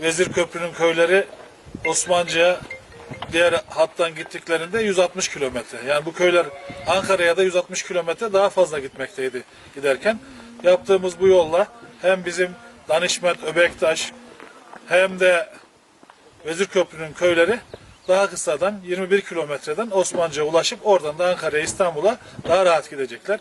Vezir Köprü'nün köyleri Osmancı'ya diğer hattan gittiklerinde 160 kilometre. Yani bu köyler Ankara'ya da 160 kilometre daha fazla gitmekteydi giderken. Yaptığımız bu yolla hem bizim Danişment, Öbektaş hem de Vezir Köprü'nün köyleri daha kısadan 21 kilometreden Osmancı'ya ulaşıp oradan da Ankara'ya, İstanbul'a daha rahat gidecekler.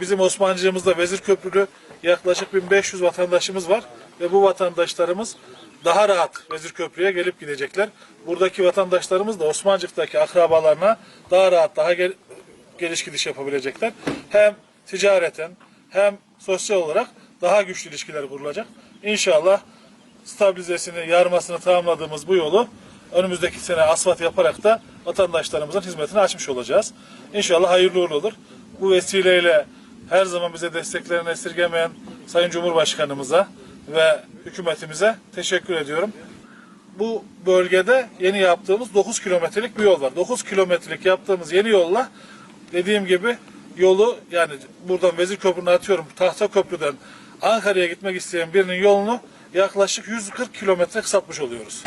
Bizim Osmancığımızda Vezir Köprülü yaklaşık 1500 vatandaşımız var ve bu vatandaşlarımız daha rahat Vezir Köprü'ye gelip gidecekler. Buradaki vatandaşlarımız da Osmancık'taki akrabalarına daha rahat, daha gel- geliş gidiş yapabilecekler. Hem ticareten hem sosyal olarak daha güçlü ilişkiler kurulacak. İnşallah stabilizesini, yarmasını tamamladığımız bu yolu önümüzdeki sene asfalt yaparak da vatandaşlarımızın hizmetini açmış olacağız. İnşallah hayırlı uğurlu olur. Bu vesileyle her zaman bize desteklerini esirgemeyen Sayın Cumhurbaşkanımıza ve hükümetimize teşekkür ediyorum. Bu bölgede yeni yaptığımız 9 kilometrelik bir yol var. 9 kilometrelik yaptığımız yeni yolla dediğim gibi yolu yani buradan Vezir Köprü'nü atıyorum Tahta Köprü'den Ankara'ya gitmek isteyen birinin yolunu yaklaşık 140 kilometre kısaltmış oluyoruz.